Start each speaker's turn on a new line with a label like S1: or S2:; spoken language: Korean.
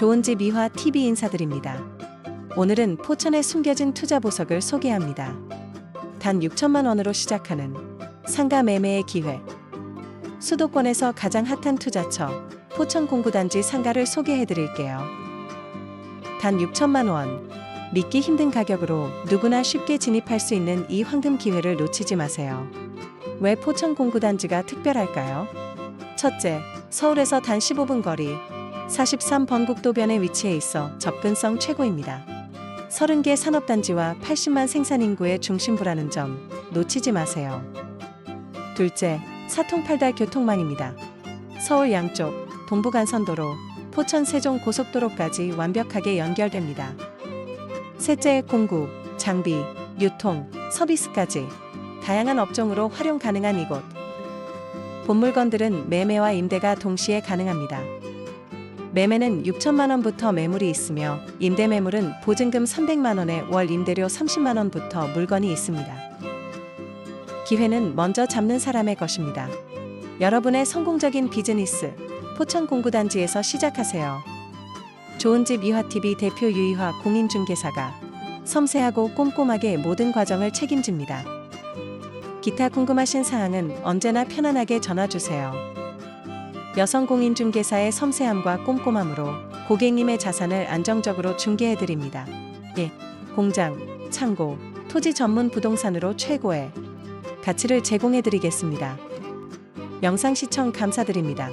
S1: 좋은집 미화 TV 인사드립니다. 오늘은 포천에 숨겨진 투자 보석을 소개합니다. 단 6천만 원으로 시작하는 상가 매매의 기회. 수도권에서 가장 핫한 투자처 포천 공구단지 상가를 소개해 드릴게요. 단 6천만 원. 믿기 힘든 가격으로 누구나 쉽게 진입할 수 있는 이 황금 기회를 놓치지 마세요. 왜 포천 공구단지가 특별할까요? 첫째, 서울에서 단 15분 거리 43번 국도변에 위치해 있어 접근성 최고입니다. 30개 산업단지와 80만 생산인구의 중심부라는 점 놓치지 마세요. 둘째, 사통팔달 교통망입니다. 서울 양쪽 동부간선도로 포천 세종 고속도로까지 완벽하게 연결됩니다. 셋째, 공구, 장비, 유통, 서비스까지 다양한 업종으로 활용 가능한 이곳. 본 물건들은 매매와 임대가 동시에 가능합니다. 매매는 6천만 원부터 매물이 있으며 임대 매물은 보증금 300만 원에 월 임대료 30만 원부터 물건이 있습니다. 기회는 먼저 잡는 사람의 것입니다. 여러분의 성공적인 비즈니스 포천 공구단지에서 시작하세요. 좋은 집 이화TV 대표 유이화 공인중개사가 섬세하고 꼼꼼하게 모든 과정을 책임집니다. 기타 궁금하신 사항은 언제나 편안하게 전화 주세요. 여성 공인중개사의 섬세함과 꼼꼼함으로 고객님의 자산을 안정적으로 중개해 드립니다. 예, 공장, 창고, 토지 전문 부동산으로 최고의 가치를 제공해 드리겠습니다. 영상 시청 감사드립니다.